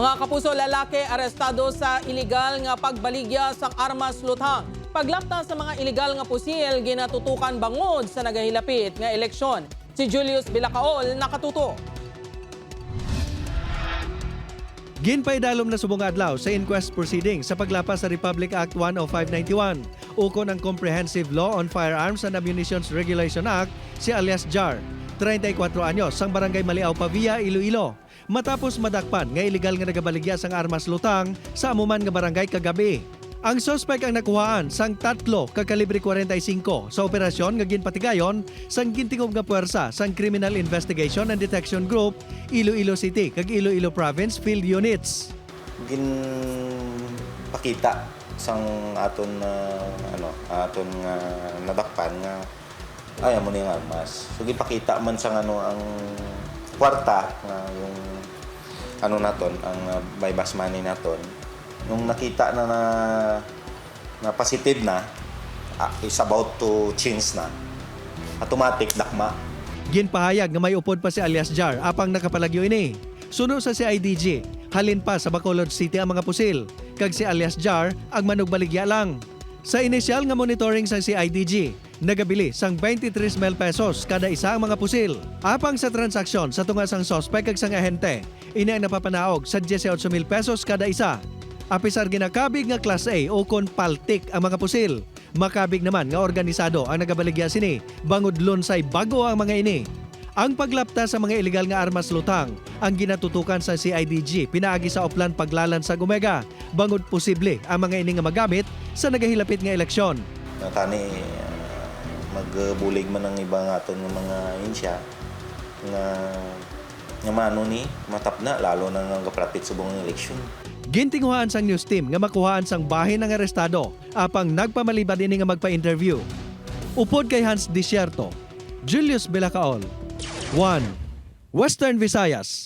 Mga kapuso lalaki arestado sa iligal nga pagbaligya sang armas luthang. Paglapta sa mga iligal nga pusil ginatutukan bangod sa nagahilapit nga eleksyon. Si Julius Bilacaol nakatuto. Ginpaidalom na subong adlaw sa inquest proceeding sa paglapas sa Republic Act 10591 ukon ang Comprehensive Law on Firearms and Ammunitions Regulation Act si alias JAR, 34 anyos sang barangay Maliaw Pavia, Iloilo. Matapos madakpan nga illegal nga nagabaligya sang armas lutang sa amuman nga barangay kagabi. Ang suspect ang nakuhaan sang tatlo ka kalibre 45 sa operasyon nga ginpatigayon sang gintingog nga puwersa sang Criminal Investigation and Detection Group Iloilo City kag Iloilo Province Field Units. gin pakita sang aton na ano aton nga nadakpan nga ay mo ni nga armas. So gipakita man sang ano ang kwarta nga yung ano naton ang uh, buy bus money naton nung nakita na na, na positive na ah, is about to change na. Automatic dakma. Ginpahayag nga may upod pa si alias Jar apang nakapalagyo ini. Suno sa CIDG, halin pa sa Bacolod City ang mga pusil, kag si alias Jar ang manugbaligya lang. Sa inisyal nga monitoring sa CIDG, nagabili sang 23 mil pesos kada isa ang mga pusil. Apang sa transaksyon sa tunga sang sospek kag sang ahente, ini ang napapanaog sa 18 mil pesos kada isa. Apisar ginakabig nga Class A o kon paltik ang mga pusil. Makabig naman nga organisado ang nagabaligya sini, bangod lunsay bago ang mga ini. Ang paglapta sa mga ilegal nga armas lutang ang ginatutukan sa CIDG pinaagi sa oplan paglalan sa Gumega, bangod posible ang mga ini nga magamit sa nagahilapit nga eleksyon. ah, magbulig man ng iba nga aton nga mga insya nga nga mano ni matap na lalo na nga kaprapit sa buong eleksyon. Gintinguhaan sang news team nga makuhaan sang bahin ng arestado apang nagpamalibad ini nga magpa-interview. Upod kay Hans Desierto, Julius Belacaol, 1. Western Visayas.